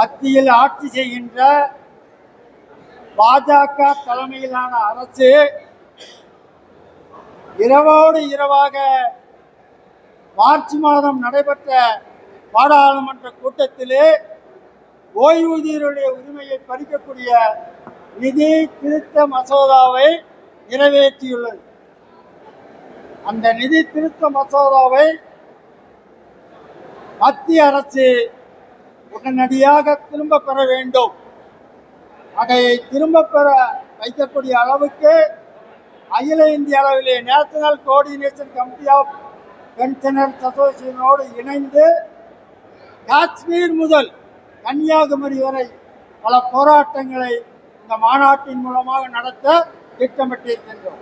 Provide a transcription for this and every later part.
மத்தியில் ஆட்சி செய்கின்ற பாஜக தலைமையிலான அரசு இரவோடு இரவாக மார்ச் மாதம் நடைபெற்ற பாராளுமன்ற கூட்டத்திலே ஓய்வூதியருடைய உரிமையை பறிக்கக்கூடிய நிதி திருத்த மசோதாவை நிறைவேற்றியுள்ளது. அந்த நிதி திருத்த மசோதாவை மத்திய அரசு உடனடியாக திரும்ப பெற வேண்டும். அதை திரும்ப பெற வைக்கக்கூடிய அளவுக்கு அகில இந்திய அளவிலே national coordination committee of pensioners அசோசியேஷனோடு இணைந்து காஷ்மீர் முதல் கன்னியாகுமரி வரை பல போராட்டங்களை இந்த மாநாட்டின் மூலமாக நடத்த திட்டமிட்டிருக்கின்றோம்.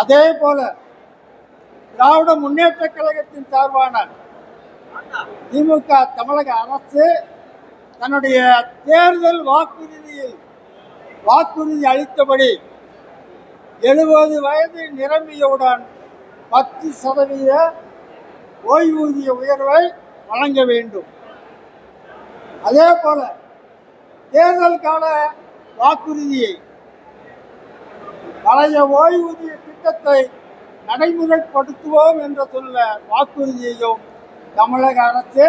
அதே போல திராவிட முன்னேற்ற கழகத்தின் சார்பான திமுக தமிழக அரசு தன்னுடைய தேர்தல் வாக்குறுதியில் வாக்குறுதி அளித்தபடி எழுபது வயது நிரம்பியவுடன் பத்து சதவீத ஓய்வூதிய உயர்வை வழங்க வேண்டும். அதே போல தேர்தல் கால வாக்குறுதியை பழைய ஓய்வூதிய திட்டத்தை நடைமுறைப்படுத்துவோம் என்ற சொல்ல வாக்குறுதியையும் தமிழக அரசு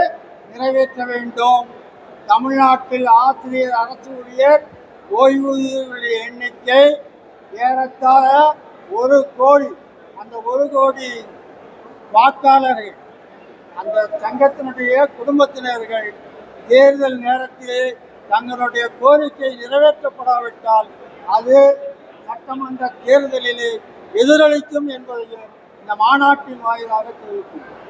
நிறைவேற்ற வேண்டும். தமிழ்நாட்டில் ஆசிரியர் அரசு ஊழியர் ஓய்வூதியர்களுடைய எண்ணிக்கை ஏறத்தாழ ஒரு கோடி அந்த ஒரு கோடி வாக்காளர்கள் அந்த சங்கத்தினுடைய குடும்பத்தினர்கள் தேர்தல் நேரத்திலே தங்களுடைய கோரிக்கை நிறைவேற்றப்படாவிட்டால் அது சட்டமன்ற தேர்தலிலே எதிரொலிக்கும் என்பதையும் இந்த மாநாட்டின் வாயிலாக தெரிவிக்கும்